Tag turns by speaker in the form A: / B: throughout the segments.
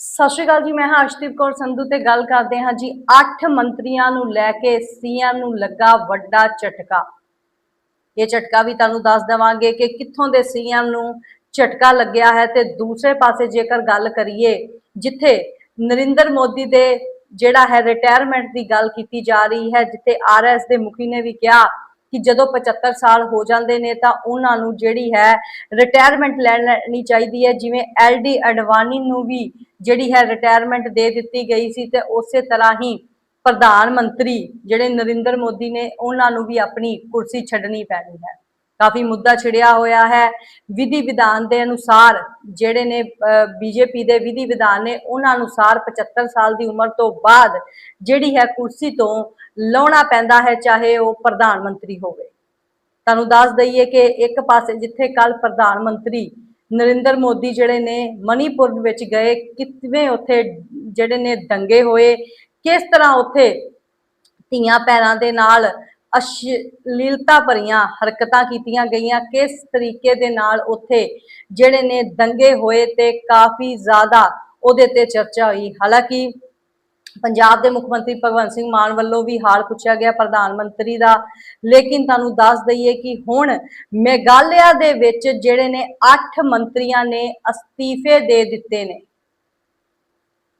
A: ਸਤਿ ਸ਼੍ਰੀ ਅਕਾਲ ਜੀ, ਮੈਂ ਹਾਂ ਅਰਸ਼ਦੀਪ ਕੌਰ ਸੰਧੂ ਤੇ ਗੱਲ ਕਰਦੇ ਹਾਂ ਜੀ 8 ਮੰਤਰੀਆਂ ਨੂੰ ਲੈ ਕੇ ਸੀਐਮ ਨੂੰ ਲੱਗਾ ਵੱਡਾ ਝਟਕਾ। ਇਹ ਝਟਕਾ ਵੀ ਤੁਹਾਨੂੰ ਦੱਸ ਦੇਵਾਂਗੇ ਕਿ ਕਿੱਥੋਂ ਦੇ ਸੀਐਮ ਨੂੰ ਝਟਕਾ ਲੱਗਿਆ ਹੈ ਤੇ ਦੂਸਰੇ ਪਾਸੇ ਜੇਕਰ ਗੱਲ ਕਰੀਏ, ਜਿੱਥੇ ਨਰਿੰਦਰ ਮੋਦੀ ਦੇ ਜਿਹੜਾ ਹੈ ਰਿਟਾਇਰਮੈਂਟ ਦੀ ਗੱਲ ਕੀਤੀ ਜਾ ਰਹੀ ਹੈ, ਜਿੱਥੇ ਆਰਐਸ ਦੇ ਮੁਖੀ ਨੇ ਵੀ ਕਿਹਾ ਕਿ ਜਦੋਂ 75 ਸਾਲ ਹੋ ਜਾਂਦੇ ਨੇ ਤਾਂ ਉਹਨਾਂ ਨੂੰ ਜਿਹੜੀ ਹੈ ਰਿਟਾਇਰਮੈਂਟ ਲੈ ਲੈਣੀ ਚਾਹੀਦੀ ਹੈ, ਜਿਵੇਂ ਐਲਡੀ ਅਡਵਾਨੀ ਨੂੰ ਵੀ ਜਿਹੜੀ ਹੈ ਰਿਟਾਇਰਮੈਂਟ ਦੇ ਦਿੱਤੀ ਗਈ ਸੀ ਤੇ ਉਸੇ ਤਰ੍ਹਾਂ ਹੀ ਪ੍ਰਧਾਨ ਮੰਤਰੀ ਜਿਹੜੇ ਨਰਿੰਦਰ ਮੋਦੀ ਨੇ ਉਹਨਾਂ ਨੂੰ ਵੀ ਆਪਣੀ ਕੁਰਸੀ ਛੱਡਣੀ ਪੈਣੀ ਹੈ। ਕਾਫੀ ਮੁੱਦਾ ਛਿੜਿਆ ਹੋਇਆ ਹੈ। ਵਿਧੀ ਵਿਧਾਨ ਦੇ ਅਨੁਸਾਰ ਜਿਹੜੇ ਨੇ ਬੀਜੇਪੀ ਦੇ ਵਿਧੀ ਵਿਧਾਨ ਨੇ ਉਹਨਾਂ ਅਨੁਸਾਰ 75 ਸਾਲ ਦੀ ਉਮਰ ਤੋਂ ਬਾਅਦ ਜਿਹੜੀ ਹੈ ਕੁਰਸੀ ਤੋਂ ਲਾਉਣਾ ਪੈਂਦਾ ਹੈ, ਚਾਹੇ ਉਹ ਪ੍ਰਧਾਨ ਮੰਤਰੀ ਹੋਵੇ। ਤੁਹਾਨੂੰ ਦੱਸ ਦਈਏ ਕਿ ਇੱਕ ਪਾਸੇ ਜਿੱਥੇ ਕੱਲ ਪ੍ਰਧਾਨ ਮੰਤਰੀ ਨਰਿੰਦਰ ਮੋਦੀ ਜਿਹੜੇ ਨੇ ਮਨੀਪੁਰ ਵਿੱਚ ਗਏ ਕਿਵੇਂ ਉੱਥੇ ਜਿਹੜੇ ਨੇ ਦੰਗੇ ਹੋਏ, ਕਿਸ ਤਰ੍ਹਾਂ ਉੱਥੇ ਧੀਆਂ ਪੈਰਾਂ ਦੇ ਨਾਲ ਅਸ਼ਲੀਲਤਾ ਭਰੀਆਂ ਹਰਕਤਾਂ ਕੀਤੀਆਂ ਗਈਆਂ, ਕਿਸ ਤਰੀਕੇ ਦੇ ਨਾਲ ਉੱਥੇ ਜਿਹੜੇ ਨੇ ਦੰਗੇ ਹੋਏ ਤੇ ਕਾਫੀ ਜ਼ਿਆਦਾ ਉਹਦੇ ਤੇ ਚਰਚਾ ਹੋਈ। ਹਾਲਾਂਕਿ ਪੰਜਾਬ ਦੇ ਮੁੱਖ ਮੰਤਰੀ ਭਗਵੰਤ ਸਿੰਘ ਮਾਨ ਵੱਲੋਂ ਵੀ ਹਾਲ ਪੁੱਛਿਆ ਗਿਆ ਪ੍ਰਧਾਨ ਮੰਤਰੀ ਦਾ। ਲੇਕਿਨ ਤੁਹਾਨੂੰ ਦੱਸ ਦਈਏ ਕਿ ਹੁਣ ਮੇਘਾਲਿਆ ਦੇ ਵਿੱਚ ਜਿਹੜੇ ਨੇ 8 ਮੰਤਰੀਆਂ ਨੇ ਅਸਤੀਫੇ ਦੇ ਦਿੱਤੇ ਨੇ।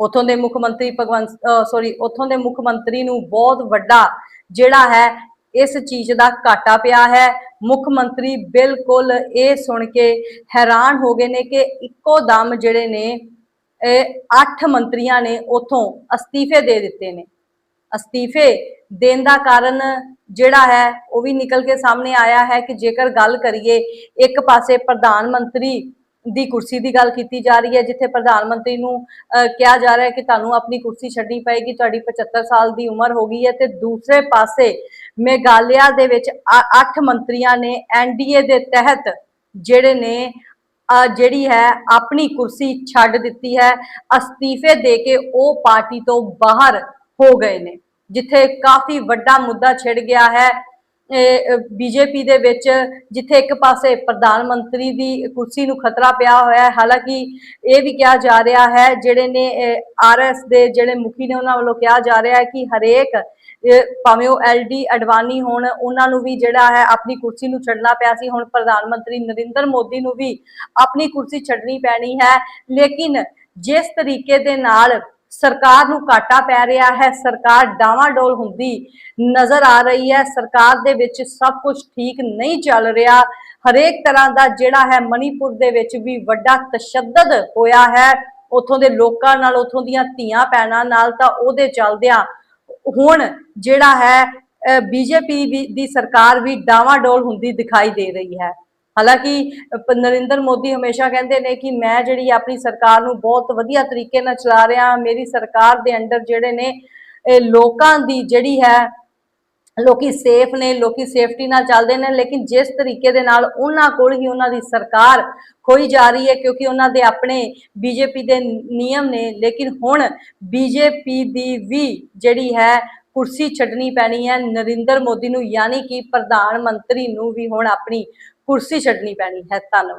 A: ਉਥੋਂ ਦੇ ਮੁੱਖ ਮੰਤਰੀ ਭਗਵੰਤ ਸੌਰੀ ਉਥੋਂ ਦੇ ਮੁੱਖ ਮੰਤਰੀ ਨੂੰ ਬਹੁਤ ਵੱਡਾ ਜਿਹੜਾ ਹੈ, ਇਸ ਚੀਜ਼ ਦਾ ਘਾਟਾ ਪਿਆ ਹੈ। ਮੁੱਖ ਮੰਤਰੀ ਬਿਲਕੁਲ ਇਹ ਸੁਣ ਕੇ ਹੈਰਾਨ ਹੋ ਗਏ ਨੇ ਕਿ ਇੱਕੋ ਦਮ ਜਿਹੜੇ ਨੇ ਇਹ ਮੰਤਰੀਆਂ ਨੇ ਉਥੋਂ ਅਸਤੀਫੇ ਦੇ ਦਿੱਤੇ ਨੇ। ਅਸਤੀਫੇ ਦੇਣ ਦਾ ਕਾਰਨ ਜਿਹੜਾ ਹੈ, ਉਹ ਵੀ ਨਿਕਲ ਕੇ ਸਾਹਮਣੇ ਆਇਆ ਹੈ ਕਿ ਜੇਕਰ ਗੱਲ ਕਰੀਏ, ਇੱਕ ਪਾਸੇ ਪ੍ਰਧਾਨ ਮੰਤਰੀ ਦੀ ਕੁਰਸੀ ਦੀ ਗੱਲ ਕੀਤੀ ਜਾ ਰਹੀ ਹੈ, ਜਿੱਥੇ ਪ੍ਰਧਾਨ ਮੰਤਰੀ ਨੂੰ ਕਿਹਾ ਜਾ ਰਿਹਾ ਹੈ ਕਿ ਤੁਹਾਨੂੰ ਆਪਣੀ ਕੁਰਸੀ ਛੱਡਣੀ ਪਏਗੀ, ਤੁਹਾਡੀ 75 ਸਾਲ ਦੀ ਉਮਰ ਹੋ ਗਈ ਹੈ ਤੇ ਦੂਸਰੇ ਪਾਸੇ ਮੇਘਾਲਿਆ ਦੇ ਵਿੱਚ 8 ਮੰਤਰੀਆਂ ਨੇ ਐਨਡੀਏ ਦੇ ਤਹਿਤ ਜਿਹੜੇ ਨੇ ਜਿਹੜੀ ਹੈ ਆਪਣੀ ਕੁਰਸੀ ਛੱਡ ਦਿੱਤੀ ਹੈ, ਅਸਤੀਫੇ ਦੇ ਕੇ ਉਹ ਪਾਰਟੀ ਤੋਂ ਬਾਹਰ ਹੋ ਗਏ ਨੇ, ਜਿੱਥੇ ਕਾਫੀ ਵੱਡਾ ਮੁੱਦਾ ਛਿੜ ਗਿਆ ਹੈ। ਬੀਜੇਪੀ ਦੇ ਵਿੱਚ ਜਿੱਥੇ ਇੱਕ ਪਾਸੇ ਪ੍ਰਧਾਨ ਮੰਤਰੀ ਦੀ ਕੁਰਸੀ ਨੂੰ ਖਤਰਾ ਪਿਆ ਹੋਇਆ ਹੈ, ਹਾਲਾਂਕਿ ਇਹ ਵੀ ਕਿਹਾ ਜਾ ਰਿਹਾ ਹੈ, ਜਿਹੜੇ ਨੇ ਆਰਐਸ ਦੇ ਜਿਹੜੇ ਮੁਖੀ ਨੇ ਉਹਨਾਂ ਵੱਲੋਂ ਕਿਹਾ ਜਾ ਰਿਹਾ ਹੈ ਕਿ ਹਰੇਕ ਭਾਵੇਂ ਉਹ ਐਲਡੀ ਅਡਵਾਨੀ ਹੋਣ, ਉਹਨਾਂ ਨੂੰ ਵੀ ਜਿਹੜਾ ਹੈ ਆਪਣੀ ਕੁਰਸੀ ਨੂੰ ਛੱਡਣਾ ਪਿਆ ਸੀ। ਹੁਣ ਪ੍ਰਧਾਨ ਮੰਤਰੀ ਨਰਿੰਦਰ ਮੋਦੀ ਨੂੰ ਵੀ ਆਪਣੀ ਕੁਰਸੀ ਛੱਡਣੀ ਪੈਣੀ ਹੈ। ਲੇਕਿਨ ਜਿਸ ਤਰੀਕੇ ਦੇ ਨਾਲ ਸਰਕਾਰ ਨੂੰ ਘਾਟਾ ਪੈ ਰਿਹਾ ਹੈ, ਸਰਕਾਰ ਡਾਵਾਡੋਲ ਹੁੰਦੀ ਨਜ਼ਰ ਆ ਰਹੀ ਹੈ। ਸਰਕਾਰ ਦੇ ਵਿੱਚ ਸਭ ਕੁਝ ਠੀਕ ਨਹੀਂ ਚੱਲ ਰਿਹਾ। ਹਰੇਕ ਤਰ੍ਹਾਂ ਦਾ ਜਿਹੜਾ ਹੈ ਮਣੀਪੁਰ ਦੇ ਵਿੱਚ ਵੀ ਵੱਡਾ ਤਸ਼ੱਦਦ ਹੋਇਆ ਹੈ। ਉਥੋਂ ਦੇ ਲੋਕਾਂ ਨਾਲ, ਉਥੋਂ ਦੀਆਂ ਧੀਆਂ ਪੈਣਾ ਨਾਲ ਤਾਂ ਉਹਦੇ ਚੱਲਦਿਆਂ ਹੁਣ ਜਿਹੜਾ ਹੈ ਬੀਜੇਪੀ ਦੀ ਸਰਕਾਰ ਵੀ ਡਾਵਾਡੋਲ ਹੁੰਦੀ ਦਿਖਾਈ ਦੇ ਰਹੀ ਹੈ। ਹਾਲਾਂਕਿ ਨਰਿੰਦਰ ਮੋਦੀ ਹਮੇਸ਼ਾ ਕਹਿੰਦੇ ਨੇ ਕਿ ਮੈਂ ਜਿਹੜੀ ਆਪਣੀ ਸਰਕਾਰ ਨੂੰ ਬਹੁਤ ਵਧੀਆ ਤਰੀਕੇ ਨਾਲ ਚਲਾ ਰਿਹਾ, ਮੇਰੀ ਸਰਕਾਰ ਦੇ ਅੰਡਰ ਜਿਹੜੇ ਨੇ ਲੋਕਾਂ ਦੀ ਜਿਹੜੀ ਹੈ ਲੋਕੀ ਸੇਫ ਨੇ, ਲੋਕੀ ਸੇਫਟੀ ਨਾਲ ਚੱਲਦੇ ਨੇ, ਲੇਕਿਨ ਜਿਸ ਤਰੀਕੇ ਦੇ ਨਾਲ ਉਹਨਾਂ ਕੋਲ ਹੀ ਉਹਨਾਂ ਦੀ ਸਰਕਾਰ ਖੋਈ ਜਾ ਰਹੀ ਹੈ, ਕਿਉਂਕਿ ਉਹਨਾਂ ਦੇ ਆਪਣੇ ਬੀਜੇਪੀ ਦੇ ਨਿਯਮ ਨੇ, ਲੇਕਿਨ ਹੁਣ ਬੀਜੇਪੀ ਦੀ ਵੀ ਜਿਹੜੀ ਹੈ ਕੁਰਸੀ ਛੱਡਣੀ ਪੈਣੀ ਹੈ, ਨਰਿੰਦਰ ਮੋਦੀ ਨੂੰ, ਯਾਨੀ ਕਿ ਪ੍ਰਧਾਨ ਮੰਤਰੀ ਨੂੰ ਵੀ ਹੁਣ ਆਪਣੀ ਕੁਰਸੀ ਛੱਡਣੀ ਪੈਣੀ ਹੈ, ਧੰਨਵਾਦ।